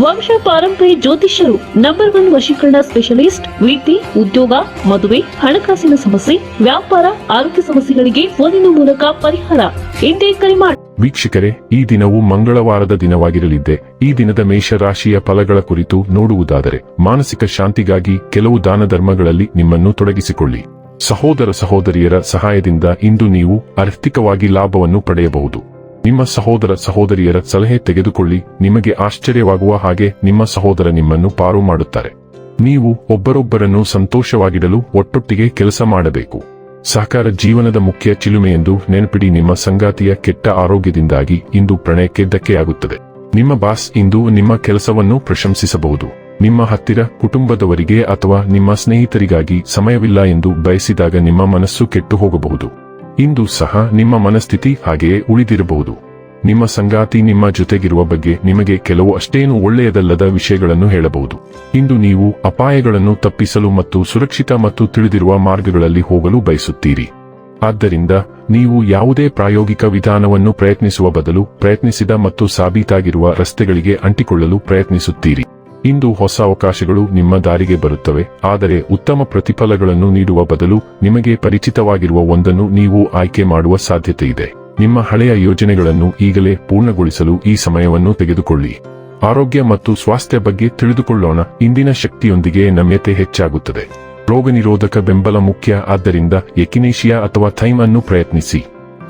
ವಂಶ ಪಾರಂಪರ್ಯ ಜ್ಯೋತಿಷ್ಯರು ನಂಬರ್ ಒನ್ ವಶೀಕರಣ ಸ್ಪೆಷಲಿಸ್ಟ್ ವೃತ್ತಿ ಉದ್ಯೋಗ, ಮದುವೆ, ಹಣಕಾಸಿನ ಸಮಸ್ಯೆ, ವ್ಯಾಪಾರ, ಆರೋಗ್ಯ ಸಮಸ್ಯೆಗಳಿಗೆ ಫೋನಿನ ಮೂಲಕ ಪರಿಹಾರ. ಎಂದೇ ಕರೆ ಮಾಡಿ ವೀಕ್ಷಕರೇ, ಈ ದಿನವು ಮಂಗಳವಾರದ ದಿನವಾಗಿರಲಿದ್ದೆ. ಈ ದಿನದ ಮೇಷ ರಾಶಿಯ ಫಲಗಳ ಕುರಿತು ನೋಡುವುದಾದರೆ, ಮಾನಸಿಕ ಶಾಂತಿಗಾಗಿ ಕೆಲವು ದಾನ ಧರ್ಮಗಳಲ್ಲಿ ನಿಮ್ಮನ್ನು ತೊಡಗಿಸಿಕೊಳ್ಳಿ. ಸಹೋದರ ಸಹೋದರಿಯರ ಸಹಾಯದಿಂದ ಇಂದು ನೀವು ಆರ್ಥಿಕವಾಗಿ ಲಾಭವನ್ನು ಪಡೆಯಬಹುದು. ನಿಮ್ಮ ಸಹೋದರ ಸಹೋದರಿಯರ ಸಲಹೆ ತೆಗೆದುಕೊಳ್ಳಿ, ನಿಮಗೆ ಆಶ್ಚರ್ಯವಾಗುವ ಹಾಗೆ ನಿಮ್ಮ ಸಹೋದರ ನಿಮ್ಮನ್ನು ಪಾರು ಮಾಡುತ್ತಾರೆ. ನೀವು ಒಬ್ಬರೊಬ್ಬರನ್ನು ಸಂತೋಷವಾಗಿಡಲು ಒಟ್ಟೊಟ್ಟಿಗೆ ಕೆಲಸ ಮಾಡಬೇಕು. ಸಹಕಾರ ಜೀವನದ ಮುಖ್ಯ ಚಿಲುಮೆ ಎಂದು ನೆನಪಿಡಿ, ನಿಮ್ಮ ಸಂಗಾತಿಯ ಕೆಟ್ಟ ಆರೋಗ್ಯದಿಂದಾಗಿ ಇಂದು ಪ್ರಣಯಕ್ಕೆ ಧಕ್ಕೆಯಾಗುತ್ತದೆ ನಿಮ್ಮ ಬಾಸ್ ಇಂದು ನಿಮ್ಮ ಕೆಲಸವನ್ನು ಪ್ರಶಂಸಿಸಬಹುದು. ನಿಮ್ಮ ಹತ್ತಿರ ಕುಟುಂಬದವರಿಗೆ ಅಥವಾ ನಿಮ್ಮ ಸ್ನೇಹಿತರಿಗಾಗಿ ಸಮಯವಿಲ್ಲ ಎಂದು ಬಯಸಿದಾಗ ನಿಮ್ಮ ಮನಸ್ಸು ಕೆಟ್ಟು ಹೋಗಬಹುದು. ಇಂದು ಸಹ ನಿಮ್ಮ ಮನಸ್ಥಿತಿ ಹಾಗೆಯೇ ಉಳಿದಿರಬಹುದು. ನಿಮ್ಮ ಸಂಗಾತಿ ನಿಮ್ಮ ಜೊತೆಗಿರುವ ಬಗ್ಗೆ ನಿಮಗೆ ಕೆಲವು ಅಷ್ಟೇನು ಒಳ್ಳೆಯದಲ್ಲದ ವಿಷಯಗಳನ್ನು ಹೇಳಬಹುದು. ಇಂದು ನೀವು ಅಪಾಯಗಳನ್ನು ತಪ್ಪಿಸಲು ಮತ್ತು ಸುರಕ್ಷಿತ ಮತ್ತು ತಿಳಿದಿರುವ ಮಾರ್ಗಗಳಲ್ಲಿ ಹೋಗಲು ಬಯಸುತ್ತೀರಿ. ಆದ್ದರಿಂದ ನೀವು ಯಾವುದೇ ಪ್ರಾಯೋಗಿಕ ವಿಧಾನವನ್ನು ಪ್ರಯತ್ನಿಸುವ ಬದಲು ಪ್ರಯತ್ನಿಸಿದ ಮತ್ತು ಸಾಬೀತಾಗಿರುವ ರಸ್ತೆಗಳಿಗೆ ಅಂಟಿಕೊಳ್ಳಲು ಪ್ರಯತ್ನಿಸುತ್ತೀರಿ. ಇಂದು ಹೊಸ ಅವಕಾಶಗಳು ನಿಮ್ಮ ದಾರಿಗೆ ಬರುತ್ತವೆ, ಆದರೆ ಉತ್ತಮ ಪ್ರತಿಫಲಗಳನ್ನು ನೀಡುವ ಬದಲು ನಿಮಗೆ ಪರಿಚಿತವಾಗಿರುವ ಒಂದನ್ನು ನೀವು ಆಯ್ಕೆ ಮಾಡುವ ಸಾಧ್ಯತೆ ಇದೆ ನಿಮ್ಮ ಹಳೆಯ ಯೋಜನೆಗಳನ್ನು ಈಗಲೇ ಪೂರ್ಣಗೊಳಿಸಲು ಈ ಸಮಯವನ್ನು ತೆಗೆದುಕೊಳ್ಳಿ. ಆರೋಗ್ಯ ಮತ್ತು ಸ್ವಾಸ್ಥ್ಯ ಬಗ್ಗೆ ತಿಳಿದುಕೊಳ್ಳೋಣ, ಇಂದಿನ ಶಕ್ತಿಯೊಂದಿಗೆ ನಮ್ಯತೆ ಹೆಚ್ಚಾಗುತ್ತದೆ. ರೋಗ ನಿರೋಧಕ ಬೆಂಬಲ ಮುಖ್ಯ, ಆದ್ದರಿಂದ ಎಕಿನೇಷಿಯಾ ಅಥವಾ ಥೈಮ್ ಅನ್ನು ಪ್ರಯತ್ನಿಸಿ.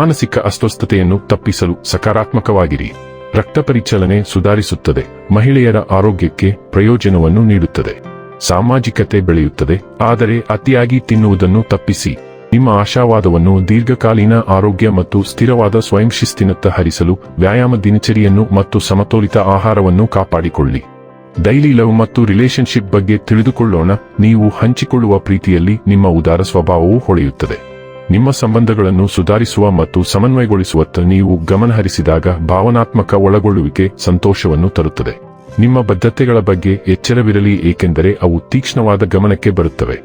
ಮಾನಸಿಕ ಅಸ್ವಸ್ಥತೆಯನ್ನು ತಪ್ಪಿಸಲು ಸಕಾರಾತ್ಮಕವಾಗಿರಿ. ರಕ್ತ ಪರಿಚಲನೆ ಸುಧಾರಿಸುತ್ತದೆ. ಮಹಿಳೆಯರ ಆರೋಗ್ಯಕ್ಕೆ ಪ್ರಯೋಜನವನ್ನು ನೀಡುತ್ತದೆ. ಸಾಮಾಜಿಕತೆ ಬೆಳೆಯುತ್ತದೆ. ಆದರೆ ಅತಿಯಾಗಿ ತಿನ್ನುವುದನ್ನು ತಪ್ಪಿಸಿ. ನಿಮ್ಮ ಆಶಾವಾದವನ್ನು ದೀರ್ಘಕಾಲೀನ ಆರೋಗ್ಯ ಮತ್ತು ಸ್ಥಿರವಾದ ಸ್ವಯಂ ಶಿಸ್ತಿನತ್ತ ಹರಿಸಲು ವ್ಯಾಯಾಮ ದಿನಚರಿಯನ್ನು ಮತ್ತು ಸಮತೋಲಿತ ಆಹಾರವನ್ನು ಕಾಪಾಡಿಕೊಳ್ಳಿ. ಡೈಲಿ ಲವ್ ಮತ್ತು ರಿಲೇಶನ್ಶಿಪ್ ಬಗ್ಗೆ ತಿಳಿದುಕೊಳ್ಳೋಣ. ನೀವು ಹಂಚಿಕೊಳ್ಳುವ ಪ್ರೀತಿಯಲ್ಲಿ ನಿಮ್ಮ ಉದಾರ ಸ್ವಭಾವವು ಹೊಳೆಯುತ್ತದೆ. ನಿಮ್ಮ ಸಂಬಂಧಗಳನ್ನು ಸುಧಾರಿಸುವ ಮತ್ತು ಸಮನ್ವಯಗೊಳಿಸುವತ್ತ ನೀವು ಗಮನಹರಿಸಿದಾಗ ಭಾವನಾತ್ಮಕ ಒಳಗೊಳ್ಳುವಿಕೆ ಸಂತೋಷವನ್ನು ತರುತ್ತದೆ. ನಿಮ್ಮ ಬದ್ಧತೆಗಳ ಬಗ್ಗೆ ಎಚ್ಚರವಿರಲಿ, ಏಕೆಂದರೆ ಅವು ತೀಕ್ಷ್ಣವಾದ ಗಮನಕ್ಕೆ ಬರುತ್ತವೆ.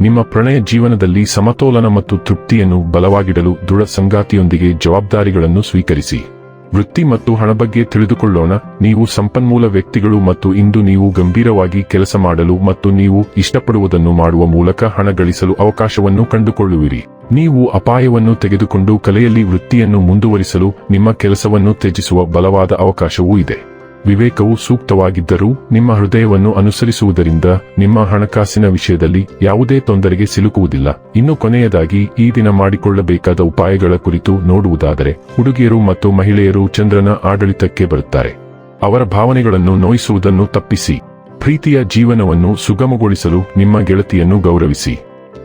ನಿಮ್ಮ ಪ್ರಣಯ ಜೀವನದಲ್ಲಿ ಸಮತೋಲನ ಮತ್ತು ತೃಪ್ತಿಯನ್ನು ಬಲವಾಗಿಡಲು ದೃಢ ಸಂಗಾತಿಯೊಂದಿಗೆ ಜವಾಬ್ದಾರಿಗಳನ್ನು ಸ್ವೀಕರಿಸಿ. ವೃತ್ತಿ ಮತ್ತು ಹಣ ಬಗ್ಗೆ ತಿಳಿದುಕೊಳ್ಳೋಣ. ನೀವು ಸಂಪನ್ಮೂಲ ವ್ಯಕ್ತಿಗಳು ಮತ್ತು ಇಂದು ನೀವು ಗಂಭೀರವಾಗಿ ಕೆಲಸ ಮಾಡಲು ಮತ್ತು ನೀವು ಇಷ್ಟಪಡುವುದನ್ನು ಮಾಡುವ ಮೂಲಕ ಹಣ ಗಳಿಸಲು ಅವಕಾಶವನ್ನು ಕಂಡುಕೊಳ್ಳುವಿರಿ. ನೀವು ಅಪಾಯವನ್ನು ತೆಗೆದುಕೊಂಡು ಕಲೆಯಲ್ಲಿ ವೃತ್ತಿಯನ್ನು ಮುಂದುವರಿಸಲು ನಿಮ್ಮ ಕೆಲಸವನ್ನು ತ್ಯಜಿಸುವ ಬಲವಾದ ಅವಕಾಶವೂ ಇದೆ. ವಿವೇಕವು ಸೂಕ್ತವಾಗಿದ್ದರೂ ನಿಮ್ಮ ಹೃದಯವನ್ನು ಅನುಸರಿಸುವುದರಿಂದ ನಿಮ್ಮ ಹಣಕಾಸಿನ ವಿಷಯದಲ್ಲಿ ಯಾವುದೇ ತೊಂದರೆಗೆ ಸಿಲುಕುವುದಿಲ್ಲ. ಇನ್ನು ಕೊನೆಯದಾಗಿ, ಈ ದಿನ ಮಾಡಿಕೊಳ್ಳಬೇಕಾದ ಉಪಾಯಗಳ ಕುರಿತು ನೋಡುವುದಾದರೆ, ಹುಡುಗಿಯರು ಮತ್ತು ಮಹಿಳೆಯರು ಚಂದ್ರನ ಆಡಳಿತಕ್ಕೆ ಬರುತ್ತಾರೆ. ಅವರ ಭಾವನೆಗಳನ್ನು ನೋಯಿಸುವುದನ್ನು ತಪ್ಪಿಸಿ. ಪ್ರೀತಿಯ ಜೀವನವನ್ನು ಸುಗಮಗೊಳಿಸಲು ನಿಮ್ಮ ಗೆಳತಿಯನ್ನು ಗೌರವಿಸಿ.